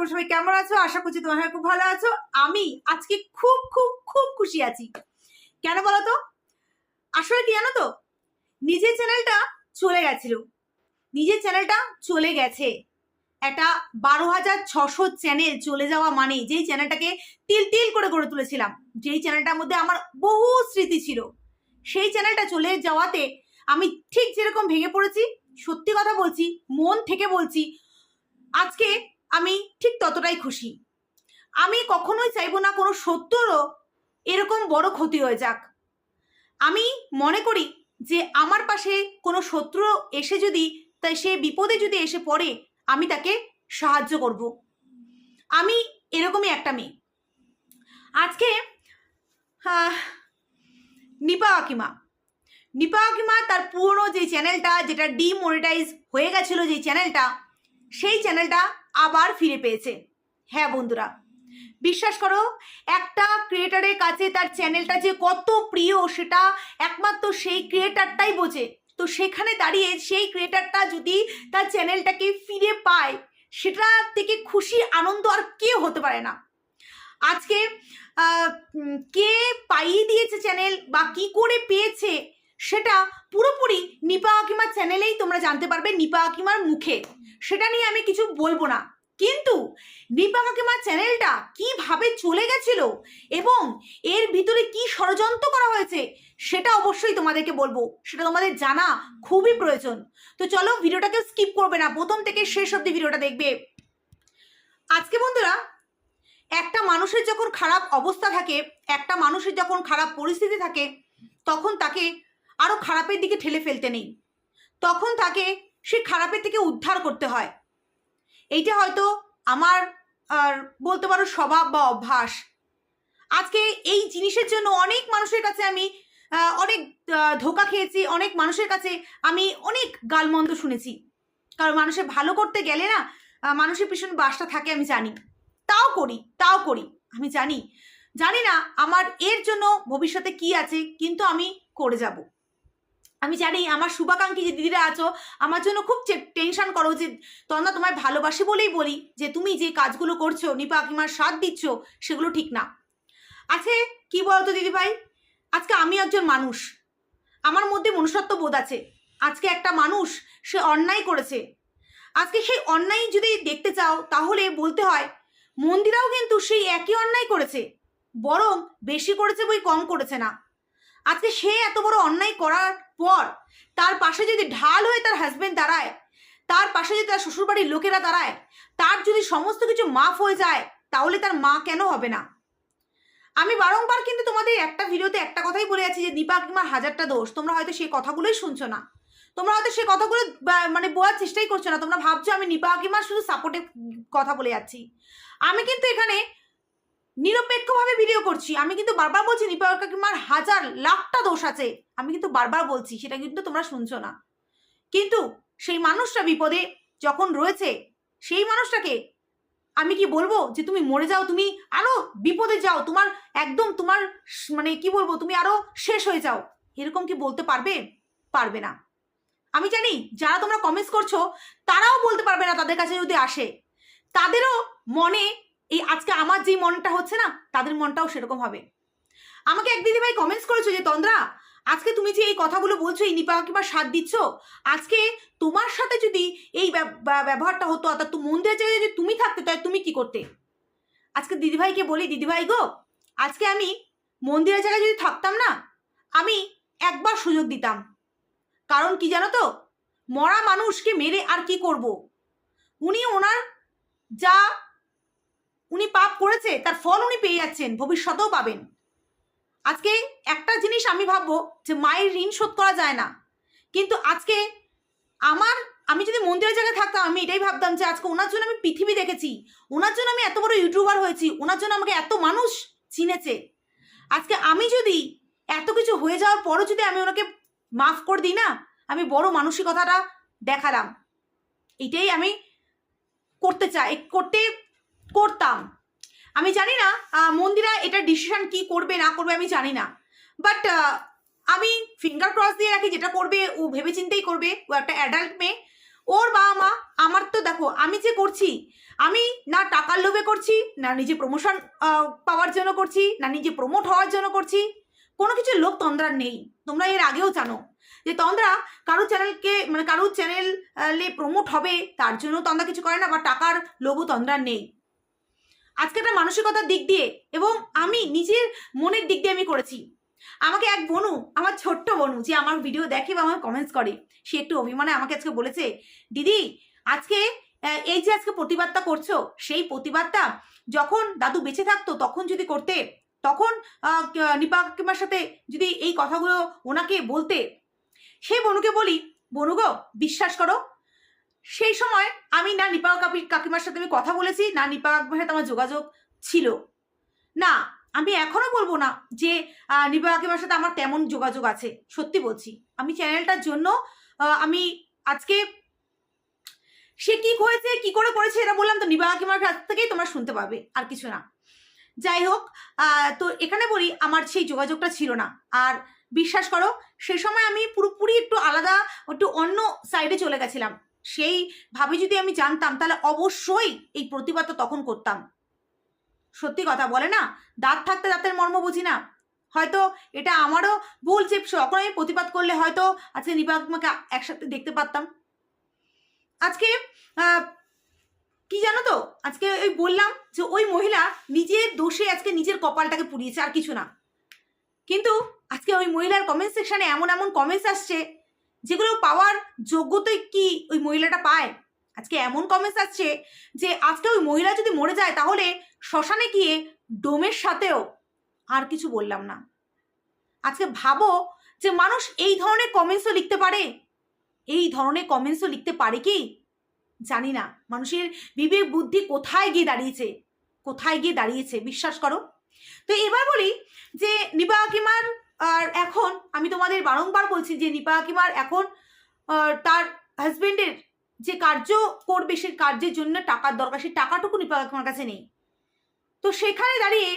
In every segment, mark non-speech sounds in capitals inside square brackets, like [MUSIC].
তোমরা সবাই কেমন আছো? আশা করছি তোমরা খুব ভালো আছো। আমি আজকে খুব খুব খুব খুশি আছি। কেন বলো তো আসলে কি জানো তো? নিজের চ্যানেলটা চলে গেছিল। নিজের চ্যানেলটা চলে গেছে। একটা বারো হাজার ছশো চ্যানেল চলে যাওয়া মানে যেই চ্যানেলটাকে তিল তিল করে গড়ে তুলেছিলাম। যেই চ্যানেলটার মধ্যে আমার বহু স্মৃতি ছিল। সেই চ্যানেলটা চলে যাওয়াতে আমি ঠিক যেরকম ভেঙে পড়েছি, সত্যি কথা বলছি, মন থেকে বলছি, আজকে আমি ঠিক ততটাই খুশি। আমি কখনোই চাইব না কোনো সত্যরও এরকম বড় ক্ষতি হয়ে যাক। আমি মনে করি যে আমার পাশে কোনো শত্রু এসে যদি, তাই সে বিপদে যদি এসে পড়ে, আমি তাকে সাহায্য করব। আমি এরকমই একটা মেয়ে। আজকে নিপা কাকিমা। নিপা কাকিমা তার পুরনো যে চ্যানেলটা, যেটা ডিমনিটাইজ হয়ে গেছিল যে চ্যানেলটা, সেই চ্যানেলটা আবার ফিরে পেয়েছে। হ্যাঁ বন্ধুরা, বিশ্বাস করো, একটা ক্রিয়েটারের কাছে তার চ্যানেলটা যে কত প্রিয় সেটা একমাত্র সেই ক্রিয়েটারটাই বোঝে। তো সেখানে দাঁড়িয়ে সেই ক্রিয়েটারটা যদি তার চ্যানেলটাকে ফিরে পায়, সেটা থেকে খুশি, আনন্দ আর কেউ হতে পারে না। আজকে কে পাইয়ে দিয়েছে চ্যানেল বা কি করে পেয়েছে সেটা পুরোপুরি নিপা আকিমার চ্যানেলেই তোমরা জানতে পারবে, নিপা আকিমার মুখে। সেটা নিয়ে আমি কিছু বলব না। কিন্তু নিপা কাকিমার চ্যানেলটা কীভাবে চলে গেছিল এবং এর ভিতরে কি ষড়যন্ত্র করা হয়েছে সেটা অবশ্যই তোমাদেরকে বলব। সেটা তোমাদের জানা খুবই প্রয়োজন। তো চলো ভিডিওটাকে স্কিপ করবে না। প্রথম থেকে শেষ অব্দি ভিডিওটা দেখবে। আজকে বন্ধুরা, একটা মানুষের যখন খারাপ অবস্থা থাকে, একটা মানুষের যখন খারাপ পরিস্থিতি থাকে, তখন তাকে আরও খারাপের দিকে ঠেলে ফেলতে নেই। তখন তাকে সে খারাপের থেকে উদ্ধার করতে হয়। এইটা হয়তো আমার, আর বলতে পারো স্বভাব বা অভ্যাস। আজকে এই জিনিসের জন্য অনেক মানুষের কাছে আমি অনেক ধোকা খেয়েছি, অনেক মানুষের কাছে আমি অনেক গালমন্দ শুনেছি। কারণ মানুষের ভালো করতে গেলে না মানুষের পিছনে বাসটা থাকে আমি জানি। তাও করি তাও করি, আমি জানি। জানি না আমার এর জন্য ভবিষ্যতে কি আছে, কিন্তু আমি করে যাব। আমি জানি আমার শুভাকাঙ্ক্ষী যে দিদিরা আছো, আমার জন্য খুব টেনশন করো যে তন্না তোমায় ভালোবাসি বলেই বলি যে তুমি যে কাজগুলো করছ, নিপা কাকিমার সাথ দিচ্ছ, সেগুলো ঠিক না। আছে কি বলতো দিদিভাই? আজকে আমি একজন মানুষ। আমার মধ্যে মনুষ্যত্ব বোধ আছে। আজকে একটা মানুষ সে অন্যায় করেছে। আজকে সেই অন্যায় যদি দেখতে চাও, তাহলে বলতে হয়, মন্দিরাও কিন্তু সেই একই অন্যায় করেছে। বরং বেশি করেছে বই কম করেছে না। আজকে সে এত বড় অন্যায় করার পর তার পাশে যদি ঢাল হয়ে তার হাজবেন্ড দাঁড়ায়, তার পাশে যদি তার শ্বশুরবাড়ির লোকেরা দাঁড়ায়, তার যদি সমস্ত কিছু মাফ হয়ে যায়, তাহলে তার মা কেন হবে না? আমি বারংবার কিন্তু তোমাদের একটা ভিডিওতে একটা কথাই বলে যাচ্ছি যে দীপা কিমার হাজারটা দোষ। তোমরা হয়তো সেই কথাগুলোই শুনছো না। তোমরা হয়তো সেই কথাগুলো মানে বোঝার চেষ্টাই করছ না। তোমরা ভাবছ আমি নিপা কিমার শুধু সাপোর্টে কথা বলে যাচ্ছি। আমি কিন্তু এখানে নিরপেক্ষভাবে ভিডিও করছি। আমি কিন্তু বারবার বলছি, নিপা কাকিমার হাজার লাখটা দোষ আছে। আমি কিন্তু বারবার বলছি, সেটা কিন্তু তোমরা শুনছো না। কিন্তু সেই মানুষটা বিপদে যখন রয়েছে, সেই মানুষটাকে আমি কি বলব যে তুমি মরে যাও, তুমি আরও বিপদে যাও, তোমার একদম তোমার মানে কি বলব, তুমি আরও শেষ হয়ে যাও। এরকম কি বলতে পারবে? পারবে না। আমি জানি যারা তোমরা কমেন্টস করছ, তারাও বলতে পারবে না তাদের কাছে যদি আসে। তাদেরও মনে এই আজকে আমার যেই মনটা হচ্ছে না, তাদের মনটাও সেরকম হবে। আমাকে এক দিদি ভাই কমেন্টস করেছ যে, তন্দ্রা, আজকে তুমি যে এই কথাগুলো বলছো, এই নিপা কিংবা সাথ দিচ্ছ, আজকে তোমার সাথে যদি এই ব্যব- ব্যবহারটা হতো, অর্থাৎ মন্দিরের জায়গায় যদি তুমি থাকতে, তাহলে তুমি কি করতে? আজকে দিদিভাইকে বলি, দিদিভাই গো, আজকে আমি মন্দিরের জায়গায় যদি থাকতাম না, আমি একবার সুযোগ দিতাম। কারণ কি জানো তো? মরা মানুষকে মেরে আর কি করব? উনি ওনার যা উনি পাপ করেছে, তার ফল উনি পেয়ে যাচ্ছেন, ভবিষ্যতেও পাবেন। আজকে একটা জিনিস আমি ভাববো যে মায়ের ঋণ শোধ করা যায় না। কিন্তু আজকে আমার, আমি যদি মন্দিরের জায়গায় থাকতাম, আমি এটাই ভাবতাম যে আজকে ওনার জন্য আমি পৃথিবী দেখেছি, ওনার জন্য আমি এত বড় ইউটিউবার হয়েছি, ওনার জন্য আমাকে এত মানুষ চিনেছে। আজকে আমি যদি এত কিছু হয়ে যাওয়ার পরও যদি আমি ওনাকে মাফ করে দিই না, আমি বড় মানসিকতাটা দেখালাম। এটাই আমি করতে চাই, করতে করতাম। আমি জানি না মন্দিরা এটা ডিসিশন কি করবে, না করবে, আমি জানি না। বাট আমি ফিঙ্গার ক্রস দিয়ে রাখি, যেটা করবে, ও ভেবে চিন্তেই করবে, ও একটা অ্যাডাল্ট মেয়ে। ওর বাবা মা, আমার তো দেখো, আমি যে করছি, আমি না টাকার লোভে করছি, না নিজে প্রমোশন পাওয়ার জন্য করছি, না নিজে প্রমোট হওয়ার জন্য করছি, কোনো কিছু লোক তন্দ্রার নেই। তোমরা এর আগেও জানো যে তন্দ্রা কারও চ্যানেলকে মানে কারও চ্যানেলে প্রমোট হবে, তার জন্য তন্দ্রা কিছু করে না, বা টাকার লোভও তন্দ্রার নেই। আজকে একটা মানসিকতার দিক দিয়ে এবং আমি নিজের মনের দিক দিয়ে আমি করেছি। আমাকে এক বনু, আমার ছোট্ট বনু, যে আমার ভিডিও দেখে বা আমার কমেন্টস করে, সে একটু অভিমানে আমাকে আজকে বলেছে, দিদি, আজকে এই যে আজকে প্রতিবাদটা করছ, সেই প্রতিবাদটা যখন দাদু বেঁচে থাকতো, তখন যদি করতে, তখন নিপা কাকিমার সাথে যদি এই কথাগুলো ওনাকে বলতে, সেই বনুকে বলি, বনু গো, বিশ্বাস করো সেই সময় আমি না নিপা কাকি কাকিমার সাথে আমি কথা বলেছি, না নিপা কাকিমার সাথে আমার যোগাযোগ ছিল। না, আমি এখনও বলব না যে নিপা কাকিমার সাথে আমার তেমন যোগাযোগ আছে, সত্যি বলছি। আমি চ্যানেলটার জন্য আমি আজকে সে কি হয়েছে কি করে করেছে এটা বললাম তো নিবা কাকিমার কাছ থেকেই তোমরা শুনতে পাবে, আর কিছু না। যাই হোক তো এখানে বলি, আমার সেই যোগাযোগটা ছিল না। আর বিশ্বাস করো, সে সময় আমি পুরোপুরি একটু আলাদা, একটু অন্য সাইডে চলে গেছিলাম। সেই ভাবে যদি আমি জানতাম, তাহলে অবশ্যই এই প্রতিবাদটা তখন করতাম। সত্যি কথা বলে না? দাঁত থাকতে দাঁতের মর্ম বুঝি না। হয়তো এটা আমারও ভুল যে যখন আমি প্রতিবাদ করলে হয়তো আজকে নিপা একসাথে দেখতে পারতাম। আজকে কি জানো তো? আজকে ওই বললাম যে ওই মহিলা নিজের দোষে আজকে নিজের কপালটাকে পুড়িয়েছে, আর কিছু না। কিন্তু আজকে ওই মহিলার কমেন্ট সেকশনে এমন এমন কমেন্টস আসছে যেগুলো পাওয়ার যোগ্যতাই কি ওই মহিলাটা পায়? আজকে এমন কমেন্টস আসছে যে, আজকে ওই মহিলা যদি মরে যায় তাহলে শ্মশানে গিয়ে ডোমের সাথেও আর কিছু বললাম না। আজকে ভাবো যে মানুষ এই ধরনের কমেন্টসও লিখতে পারে। এই ধরনের কমেন্টসও লিখতে পারে কি? জানি না। মানুষের বিবেক বুদ্ধি কোথায় গিয়ে দাঁড়িয়েছে? কোথায় গিয়ে দাঁড়িয়েছে? বিশ্বাস করো। তো এবার বলি যে নিপা হাকিমার আর এখন আমি তোমাদের বারংবার বলছি যে নিপা হাকিমার এখন তার হাজবেন্ডের যে কার্য করবে সেই কার্যের জন্য টাকার দরকার, সেই টাকাটুকু নিপা হাকিমার কাছে নেই। তো সেখানে দাঁড়িয়ে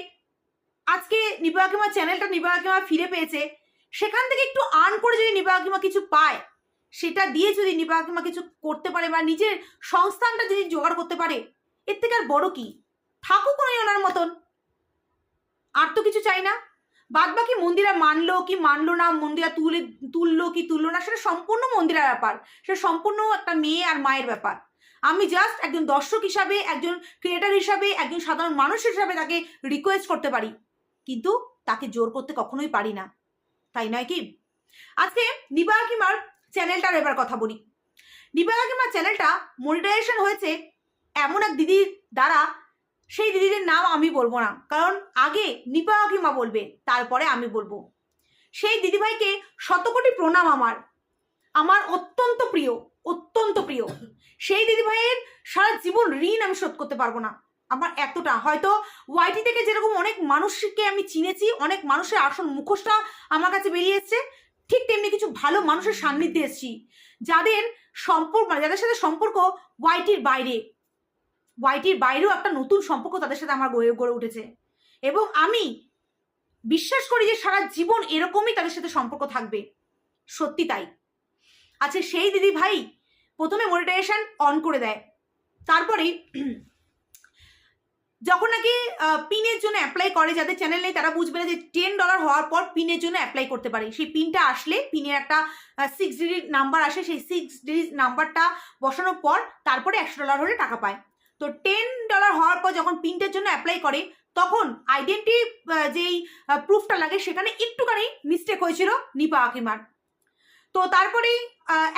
আজকে নিপা হাকিমার চ্যানেলটা নিপা হাকিমা ফিরে পেয়েছে, সেখান থেকে একটু আর্ন করে যদি নিপা হাকিমা কিছু পায়, সেটা দিয়ে যদি নিপা হাকিমা কিছু করতে পারে বা নিজের সংস্থানটা যদি জোগাড় করতে পারে, এর থেকে আর বড় কি? থাকুক ওনার মতন। আর তো কিছু চাই না। বাদ বাকি মন্দিরা মানলো কি মানলো না, মন্দিরা তুলে, তুললো কি তুললো না, সেটা সম্পূর্ণ মন্দিরের ব্যাপার। সেটা সম্পূর্ণ একটা মেয়ে আর মায়ের ব্যাপার। আমি জাস্ট একজন দর্শক হিসাবে, একজন ক্রিয়েটার হিসাবে, একজন সাধারণ মানুষ হিসাবে তাকে রিকোয়েস্ট করতে পারি। কিন্তু তাকে জোর করতে কখনোই পারি না। তাই নয় কি? আজকে নিবা হাকিমার চ্যানেলটার এবার কথা বলি। নিবা হাকিমার চ্যানেলটা মনিটাইজেশন হয়েছে এমন এক দিদির দ্বারা সেই দিদিদের নাম আমি বলব না। কারণ আগে নিপা হাকিমা বলবে, তারপরে আমি বলব। সেই দিদিভাইকে শতকোটি প্রণাম আমার। আমার অত্যন্ত প্রিয় অত্যন্ত প্রিয়। সেই দিদিভাইয়ের সারা জীবন ঋণ আমি শোধ করতে পারব না। আমার এতটা। হয়তো ওয়াইটি থেকে যেরকম অনেক মানুষকে আমি চিনেছি, অনেক মানুষের আসল মুখোশটা আমার কাছে বেরিয়ে এসছে, ঠিক তেমনি কিছু ভালো মানুষের সান্নিধ্যে এসেছি। যাদের সম্পর্ক মানে যাদের সাথে সম্পর্ক ওয়াইটির বাইরে। ওয়াইটির বাইরেও একটা নতুন সম্পর্ক তাদের সাথে আমার গড়ে গড়ে উঠেছে। এবং আমি বিশ্বাস করি যে সারা জীবন এরকমই তাদের সাথে সম্পর্ক থাকবে। সত্যি তাই। আচ্ছা সেই দিদি ভাই প্রথমে মনিটাইজেশন অন করে দেয়। তারপরে যখন নাকি পিনের জন্য অ্যাপ্লাই করে, যাদের চ্যানেল নেই, তারা বুঝবে না যে টেন ডলার হওয়ার পর পিনের জন্য অ্যাপ্লাই করতে পারে। সেই পিনটা আসলে পিনের একটা সিক্স ডিজিট নাম্বার আসে। সেই সিক্স ডিজিট নাম্বারটা বসানোর পর তারপরে একশো ডলার হলে টাকা পায়। তো টেন ডলার হওয়ার পর যখন পিনটার জন্য অ্যাপ্লাই করে, তখন আইডেন্টি যেই প্রুফটা লাগে সেখানে একটুখানি মিস্টেক হয়েছিল নিপা আকিমার তো তারপরেই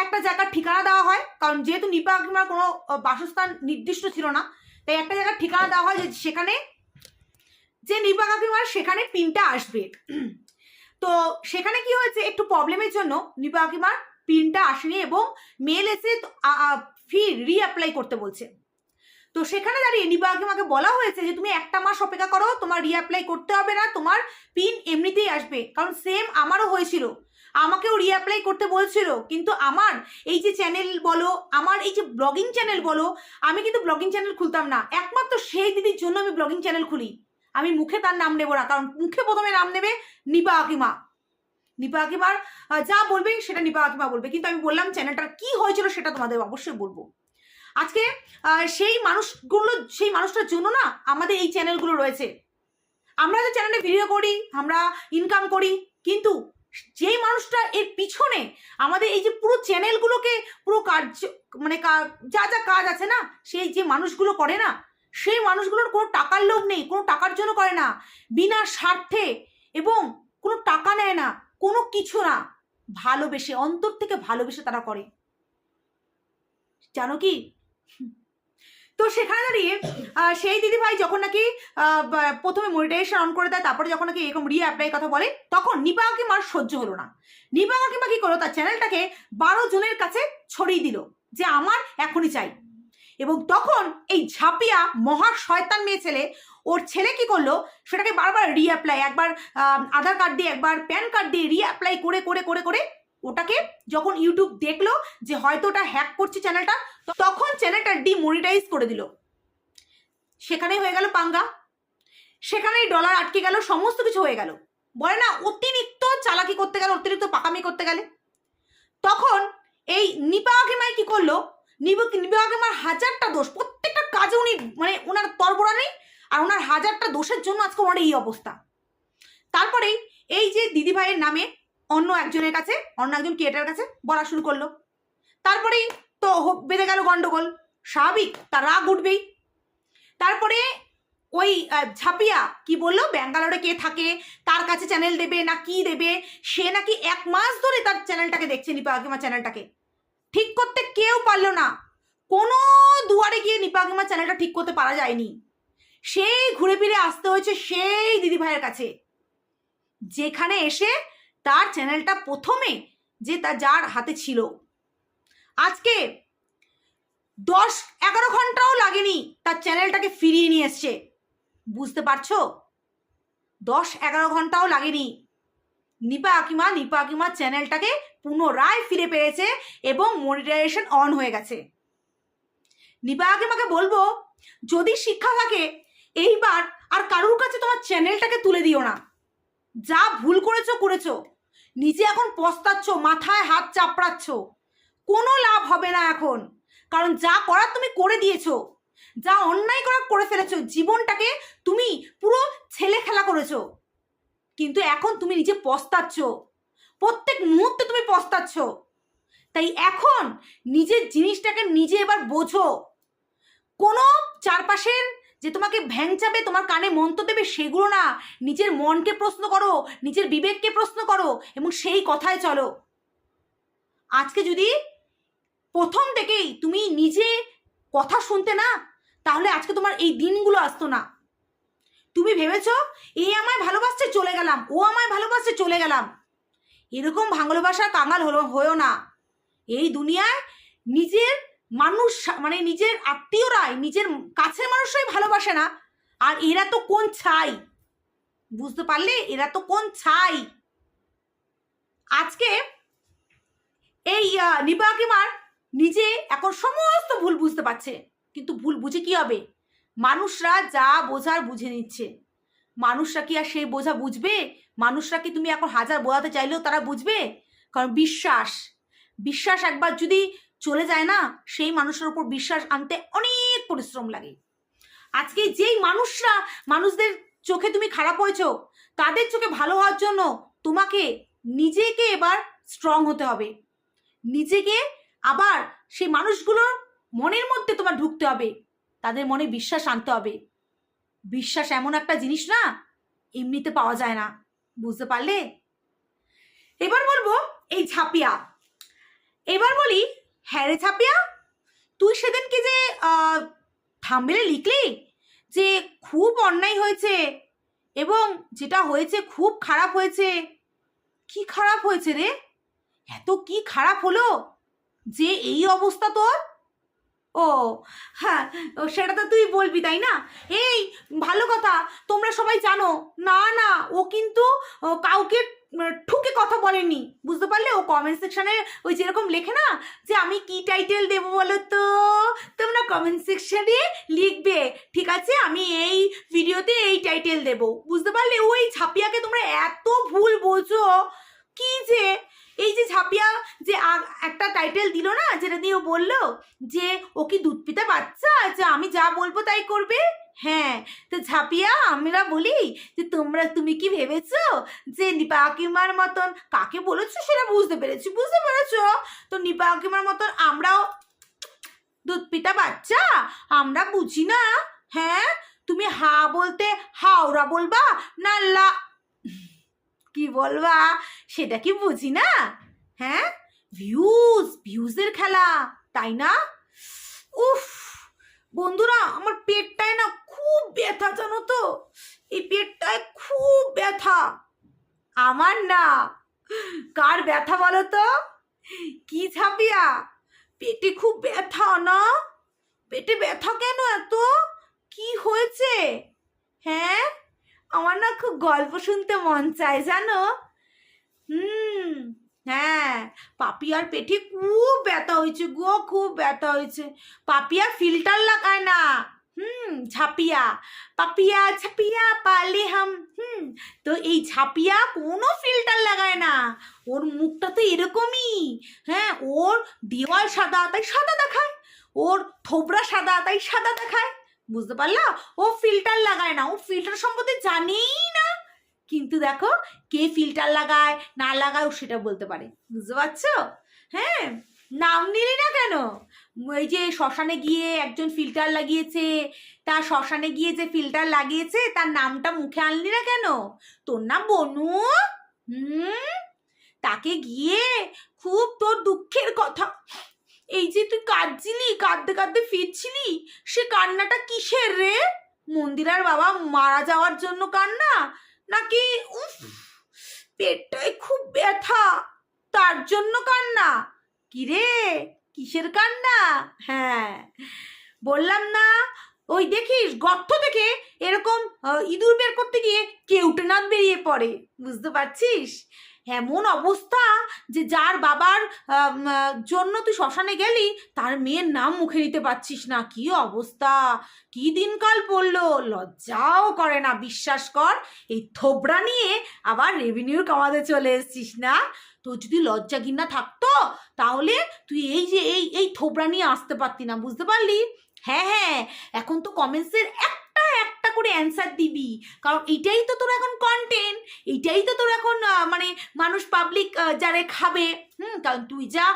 একটা জায়গার ঠিকানা দেওয়া হয়, কারণ যেহেতু নিপা আকিমার কোনো বাসস্থান নির্দিষ্ট ছিল না, তাই একটা জায়গার ঠিকানা দেওয়া হয় যে সেখানে, যে নিপা কাকিমার সেখানে পিনটা আসবে। তো সেখানে কি হয়েছে, একটু প্রবলেমের জন্য নিপা কাকিমার পিনটা আসেনি এবং মেল এসে ফি রিঅ্যাপ্লাই করতে বলছে। তো সেখানে দাঁড়িয়ে নিপা কাকিমাকে বলা হয়েছে যে তুমি একটা মাস অপেক্ষা করো, তোমার রিঅ্যাপ্লাই করতে হবে না, তোমার পিন এমনিতেই আসবে। কারণ সেম আমারও হয়েছিল। আমাকেও রিঅ্যাপ্লাই করতে বলছিল, কিন্তু আমার এই যে চ্যানেল বলো, আমার এই যে ব্লগিং চ্যানেল বলো, আমি কিন্তু ব্লগিং চ্যানেল খুলতাম না। একমাত্র সেই দিদির জন্য আমি ব্লগিং চ্যানেল খুলি। আমি মুখে তার নাম নেব না, কারণ মুখে প্রথমে নাম নেবে নিপা আকিমা নিপা আকিমার যা বলবে সেটা নিপা আকিমা বলবে। কিন্তু আমি বললাম চ্যানেলটার কি হয়েছিল সেটা তোমাদের অবশ্যই বলব। আজকে সেই মানুষগুলো, সেই মানুষটার জন্য না আমাদের এই চ্যানেলগুলো রয়েছে। আমরা যে চ্যানেলে ভিডিও করি, আমরা ইনকাম করি, কিন্তু যেই মানুষটা এর পিছনে আমাদের এই যে পুরো চ্যানেলগুলোকে, পুরো কার্য মানে যা যা কাজ আছে না, সেই যে মানুষগুলো করে না, সেই মানুষগুলোর কোনো টাকার লোভ নেই, কোনো টাকার জন্য করে না। বিনা স্বার্থে এবং কোনো টাকা নেয় না, কোনো কিছু না, ভালোবেসে, অন্তর থেকে ভালোবেসে তারা করে। জানো কি? তো সেখানে দাঁড়িয়ে সেই দিদি ভাই যখন নাকি প্রথমে মনিটাইজেশন অন করে দেয়, তারপরে যখন নাকি এরকম রি অ্যাপ্লাই কথা বলে, তখন নিপা কাকিমার সহ্য হলো না। নিপা কাকিমা কি করল, তার চ্যানেলটাকে বারো জনের কাছে ছড়িয়ে দিল, যে আমার এখনই চাই। এবং তখন এই ঝাপিয়া মহা শয়তান মেয়ে ছেলে, ওর ছেলে কি করল, সেটাকে বারবার রি অ্যাপ্লাই একবার আধার কার্ড দিয়ে, একবার প্যান কার্ড দিয়ে রি অ্যাপ্লাই করে করে করে করে ওটাকে যখন ইউটিউব দেখল যে হয়তো ওটা হ্যাক করছে চ্যানেলটা তখন চ্যানেলটা ডিমনিটাইজ করে দিল। সেখানেই হয়ে গেল পাঙ্গা। সেখানেই ডলার আটকে গেল, সমস্ত কিছু হয়ে গেল। বলে না, অতিরিক্ত চালাকি করতে গেলে, অতিরিক্ত পাকামি করতে গেলে। তখন এই নিপা আকিমাই কি করল? নিপা নিপা আকিমার হাজারটা দোষ, প্রত্যেকটা কাজে উনি মানে ওনার তরবরা নেই, আর ওনার হাজারটা দোষের জন্য আজকে ওনার এই অবস্থা। তারপরে এই যে দিদিভাইয়ের নামে অন্য একজনের কাছে, অন্য একজন ক্রিয়েটার কাছে বলা শুরু করল। তারপরেই তো বেঁধে গেল গন্ডগোল। স্বাভাবিক, তার রাগ উঠবেই। তারপরে ওই ঝাপিয়া কি বলল? ব্যাঙ্গালোরে কে থাকে? তার কাছে চ্যানেল দেবে না কি দেবে? সে নাকি এক মাস ধরে তার চ্যানেলটাকে দেখছে নিপা কাকিমা চ্যানেলটাকে ঠিক করতে কেউ পারল না। কোনো দুয়ারে গিয়ে নিপাগিমা চ্যানেলটা ঠিক করতে পারা যায়নি। সেই ঘুরে ফিরে আসতে হয়েছে সেই দিদিভাইয়ের কাছে। যেখানে এসে তার চ্যানেলটা প্রথমে যে তা যার হাতে ছিল। আজকে দশ এগারো ঘন্টাও লাগেনি তার চ্যানেলটাকে ফিরিয়ে নিয়ে এসছে। বুঝতে পারছ? দশ এগারো ঘন্টাও লাগেনি। নিপা আকিমা নিপা আকিমার চ্যানেলটাকে পুনরায় ফিরে পেয়েছে এবং মনিটাইজেশন অন হয়ে গেছে। নিপা আকিমাকে বলব, যদি শিক্ষা থাকে, এইবার আর কারুর কাছে তোমার চ্যানেলটাকে তুলে দিও না। যা ভুল করেছ করেছ। নিজে এখন পস্তাচ্ছ, মাথায় হাত চাপড়াচ্ছ। কোনো লাভ হবে না এখন। কারণ যা করার তুমি করে দিয়েছ। যা অন্যায় করার করে ফেলেছো, জীবনটাকে তুমি পুরো ছেলে খেলা করেছ। কিন্তু এখন তুমি নিজে পস্তাচ্ছ। প্রত্যেক মুহূর্তে তুমি পস্তাচ্ছ। তাই এখন নিজের জিনিসটাকে নিজে এবার বোঝো। কোনো চারপাশের যে তোমাকে ভ্যাংচাবে, তোমার কানে মন্ত্র দেবে সেগুলো না। নিজের মনকে প্রশ্ন করো, নিজের বিবেককে প্রশ্ন করো এবং সেই কথায় চলো। আজকে যদি প্রথম থেকেই তুমি নিজে কথা শুনতে না, তাহলে আজকে তোমার এই দিনগুলো আসতো না। তুমি ভেবেছ, এ আমায় ভালোবাসছে চলে গেলাম, ও আমায় ভালোবাসছে চলে গেলাম। এরকম ভাঙলবাসা কাঙাল হলো হয়েও না। এই দুনিয়ায় নিজের মানুষ মানে নিজের আত্মীয়রাই, নিজের কাছের মানুষরাই ভালোবাসে না। আর এরা তো কোন ছাই? বুঝতে পারলে? এরা তো কোন ছাই? আজকে এই কাকিমার নিজে এখন সমস্ত ভুল বুঝতে পারছে। কিন্তু ভুল বুঝে কি হবে? মানুষরা যা বোঝার বুঝে নিচ্ছে। মানুষরা কি আর সেই বোঝা বুঝবে? মানুষরা কি তুমি এখন হাজার বোঝাতে চাইলেও তারা বুঝবে? কারণ বিশ্বাস। বিশ্বাস একবার যদি চলে যায় না, সেই মানুষের উপর বিশ্বাস আনতে অনেক পরিশ্রম লাগে। আজকে যেই মানুষরা, মানুষদের চোখে তুমি খারাপ হয়েছো, তাদের চোখে ভালো হওয়ার জন্য তোমাকে নিজেকে এবার স্ট্রং হতে হবে। নিজেকে আবার সেই মানুষগুলোর মনের মধ্যে তোমার ঢুকতে হবে। তাদের মনে বিশ্বাস আনতে হবে। বিশ্বাস এমন একটা জিনিস না, এমনিতে পাওয়া যায় না। বুঝতে পারলে? এবার বলব এই ঝাপিয়া। এবার বলি হ্যাঁ রে ছাপিয়া, তুই সেদিনকে যে থাম্বেলে লিখলি যে খুব অন্যায় হয়েছে এবং যেটা হয়েছে খুব খারাপ হয়েছে? কি খারাপ হয়েছে রে? এত কি খারাপ হলো যে এই অবস্থা তোর? ও হ্যাঁ সেটা তো তুই বলবি, তাই না? এই, ভালো কথা, তোমরা সবাই জানো। না না, ও কিন্তু কাউকে ঠুকে কথা বলেনি। বুঝতে পারলে? ও কমেন্ট সেকশনে ওই যেরকম লেখে না, যে আমি কি টাইটেল দেবো বলো তো? তোমরা কমেন্ট সেকশনে লিখবে, ঠিক আছে? আমি এই ভিডিওতে এই টাইটেল দেব। বুঝতে পারলে? ওই ছাপিয়াকে তোমরা এত ভুল বলছো কি যে? এই যে ছাপিয়া যে একটা টাইটেল দিল না, যেটা দিয়ে ও বলল যে, ও কি দুধ পিতা বাচ্চা? যে আমি যা বলব তাই করবে? হ্যাঁ তো ঝাপিয়া, আমরা বলি যে তোমরা তুমি কি ভেবেছো যে নিপা কাকিমার মতন, কাকে বলেছ সেটা বুঝতে পেরেছি, বুঝতে পেরেছ? তো নিপা কাকিমার মতন আমরাও দুধ পিতা বাচ্চা, আমরা বুঝি না হ্যাঁ? তুমি হা বলতে হাওড়া বলবা না লা, কি বলবা? সেটা কি বুঝি না? হ্যাঁ? ভিউজ ভিউজের খেলা, তাই না? উফ বন্ধুরা, আমার পেটটায় না খুব ব্যথা, জানো তো? এই পেটটায় খুব ব্যথা। আমার না, কার ব্যথা বলো তো? কি ছাপিয়া পেটে খুব ব্যথা না? পেটে ব্যথা কেন এত? কি হয়েছে? হ্যাঁ? আমার না খুব গল্প শুনতে মন চায়, জানো? হুম। হ্যাঁ পাপিয়ার পেটে খুব ব্যথা হয়েছে গো, খুব ব্যথা হয়েছে। পাপিয়া ফিল্টার লাগায় না। হুম ঝাপিয়া পাপিয়া ঝাপিয়া পালে হাম, হুম। তো এই ঝাপিয়া কোনো ফিল্টার লাগায় না। ওর মুখটা তো এরকমই। হ্যাঁ ওর দেওয়াল সাদা তাই সাদা দেখায়। ওর থোবরা সাদা তাই সাদা দেখায়। বুঝতে পারলা? ও ফিল্টার লাগায় না। ও ফিল্টার সম্বন্ধে জানেই না। কিন্তু দেখো কে ফিল্টার লাগায়, না লাগায় সেটা বলতে পারে। বুঝতে পারছ? হ্যাঁ নাম নিলি না কেন? ওই যে শ্মশানে গিয়ে একজন ফিল্টার লাগিয়েছে, তার শ্মশানে গিয়ে যে ফিল্টার লাগিয়েছে, তার নামটা মুখে আনলি না কেন? তোর নাম বনু? হুম? তাকে গিয়ে খুব তোর দুঃখের কথা। এই যে তুই কাঁদছিলি, কাঁদতে কাঁদতে ফিরছিলি, সে কান্নাটা কিসের রে? মন্দিরার বাবা মারা যাওয়ার জন্য কান্না? নাকি? উফ, পেটটায় খুব ব্যথা। তার জন্য কান্না। কিরে, কিসের কান্না? হ্যাঁ বললাম না। ওই দেখিস, গর্ত থেকে এরকম ইঁদুর বের করতে গিয়ে কেউটেনাথ বেরিয়ে পড়ে। বুঝতে পারছিস? এমন অবস্থা যে যার বাবার জন্য তুই শ্মশানে গেলি, তার মেয়ের নাম মুখে নিতে পারছিস না। কি অবস্থা? কি দিনকাল পড়ল? লজ্জাও করে না, বিশ্বাস কর। এই থোবড়া নিয়ে আবার রেভিনিউ কামাতে চলে এসছিস না? তোর যদি লজ্জা ঘিন্না থাকতো, তাহলে তুই এই যে, এই এই থোবড়া নিয়ে আসতে পারতি না, বুঝতে পারলি? হ্যাঁ হ্যাঁ এখন তো কমেন্টসের একটা করে অ্যান্সার দিবি। কারণ এটাই তো তোর এখন কন্টেন্ট এটাই তো তোর এখন মানে মানুষ পাবলিক যারা খাবে। হুম, কারণ তুই যা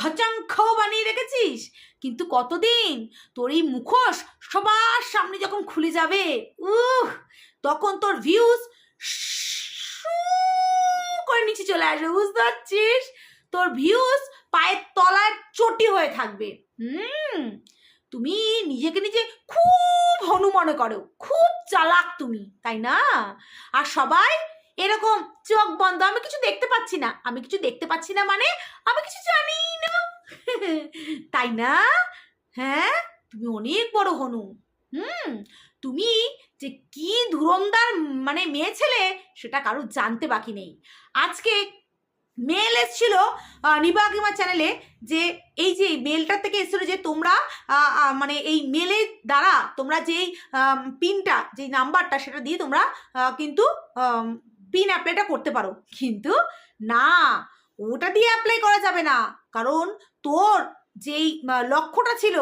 ঘচাং খাও বানিয়ে রেখেছিস, কিন্তু কতদিন তোর এই মুখোশ সবার সামনে যখন খুলে যাবে, উহ, তখন তোর ভিউজ করে নিচে চলে আসবে, বুঝতে পারছিস? তোর ভিউজ পায়ের তলার চটি হয়ে থাকবে। হুম তুমি নিজেকে নিজে খুব হনু মনে করো, খুব চালাক তুমি, তাই না? আর সবাই এরকম চোখ বন্ধ, আমি কিছু দেখতে পাচ্ছি না। আমি কিছু দেখতে পাচ্ছি না মানে আমি কিছু জানি না। [LAUGHS] তাই না? হ্যাঁ? তুমি অনেক বড় হনু। হুম? তুমি যে কি ধুরন্দার মানে মেয়ে ছেলে, সেটা কারও জানতে বাকি নেই। আজকে মেল এসছিল নিবাগিমা চ্যানেলে যে এই যে মেলটার থেকে এসেছিল যে তোমরা মানে এই মেলের দ্বারা তোমরা যেই পিনটা যেই নাম্বারটা সেটা দিয়ে তোমরা কিন্তু পিন অ্যাপ্লাইটা করতে পারো। কিন্তু না, ওটা দিয়ে অ্যাপ্লাই করা যাবে না। কারণ তোর যেই লক্ষ্যটা ছিল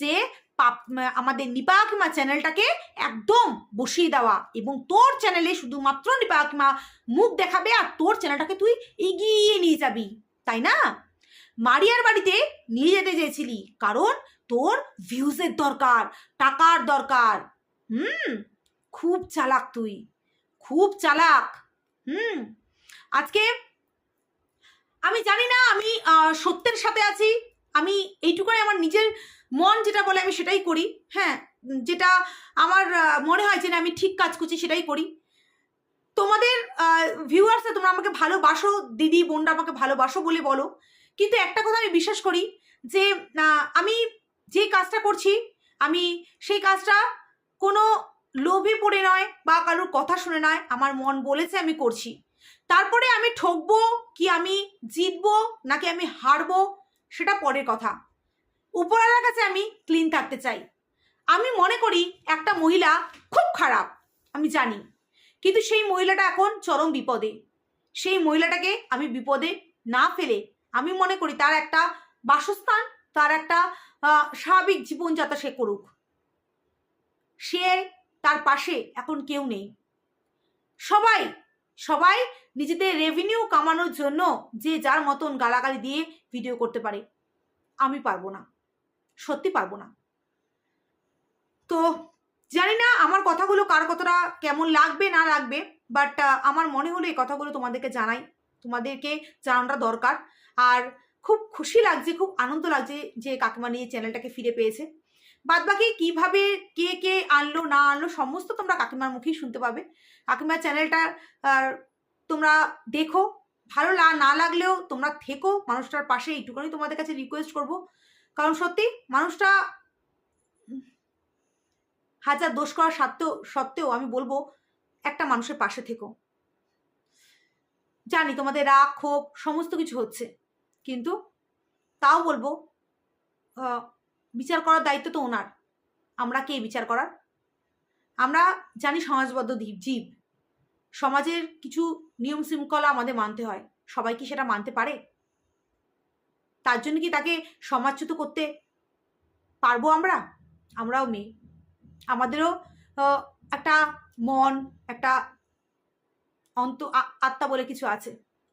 যে পাপ আমাদের নিপাকিমা চ্যানেলটাকে একদম বসিয়ে দেওয়া এবং তোর চ্যানেলে শুধুমাত্র নিপাকিমা মুখ দেখাবে আর তোর চ্যানেলটাকে তুই এগিয়ে নিয়ে যাবি, তাই না? মারিয়ার বাড়িতে নিয়ে যেতে চেয়েছিলি, কারণ তোর ভিউজের দরকার, টাকার দরকার। হুম, খুব চালাক তুই, খুব চালাক। হুম, আজকে আমি জানি না আমি সত্যের সাথে আছি, আমি এইটুকুনি আমার নিজের মন যেটা বলে আমি সেটাই করি। হ্যাঁ যেটা আমার মনে হয় যে আমি ঠিক কাজ করছি সেটাই করি। তোমাদের ভিউয়ার্সে তোমরা আমাকে ভালোবাসো, দিদি, বোনরা আমাকে ভালোবাসো বলে বলো। কিন্তু একটা কথা আমি বিশ্বাস করি যে আমি যে কাজটা করছি, আমি সেই কাজটা কোনো লোভে পড়ে নয় বা কারোর কথা শুনে নয়, আমার মন বলেছে আমি করছি। তারপরে আমি ঠকবো কি আমি জিতবো নাকি আমি হারবো, সেটা পরের কথা। উপরওয়ালার কাছে আমি ক্লিন থাকতে চাই। আমি মনে করি একটা মহিলা খুব খারাপ, আমি জানি। কিন্তু সেই মহিলাটা এখন চরম বিপদে। সেই মহিলাটাকে আমি বিপদে না ফেলে আমি মনে করি তার একটা বাসস্থান, তার একটা স্বাভাবিক জীবনযাত্রা সে করুক। সে তার পাশে এখন কেউ নেই। সবাই সবাই নিজেদের রেভিনিউ কামানোর জন্য যে যার মতন গালাগালি দিয়ে ভিডিও করতে পারে। আমি পারব না। সত্যি পারব না। তো জানি না আমার কথাগুলো কার কতটা কেমন লাগবে, না লাগবে বাট আমার মনে হলো এই কথাগুলো তোমাদেরকে জানাই। তোমাদেরকে জানানোটা দরকার। আর খুব খুশি লাগছে, খুব আনন্দ লাগছে যে কাকিমা নিয়ে চ্যানেলটাকে ফিরে পেয়েছে। বাদ বাকি কীভাবে কে কে আনলো, না আনলো, সমস্ত তোমরা কাকিমার মুখেই শুনতে পাবে। কাকিমার চ্যানেলটা তোমরা দেখো। ভালো না লাগলেও তোমরা থেকো। মানুষটার পাশে এইটুকুনি তোমাদের কাছে রিকোয়েস্ট করব। কারণ সত্যি মানুষটা হাজার দোষ করার সত্ত্বেও সত্ত্বেও আমি বলব একটা মানুষের পাশে থেকো। জানি তোমাদের রাগ, ক্ষোভ, সমস্ত কিছু হচ্ছে, কিন্তু তাও বলব বিচার করার দায়িত্ব তো ওনার। আমরা কে বিচার করার? আমরা জানি সমাজবদ্ধ জীব। সমাজের কিছু নিয়ম শৃঙ্খলা আমাদের মানতে হয়। সবাই কি সেটা মানতে পারে? তার জন্য কি তাকে সমাজচ্যুত করতে পারব আমরা? আমরাও মেয়ে। আমাদেরও একটা মন, একটা অন্ত আত্মা বলে কিছু আছে,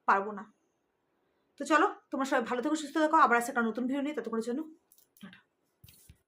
পারব না। তো চলো, তোমরা সবাই ভালো থেকো, সুস্থ থাকো। আবার আসে একটা নতুন ভিডিও নিয়ে। ততক্ষণের জন্য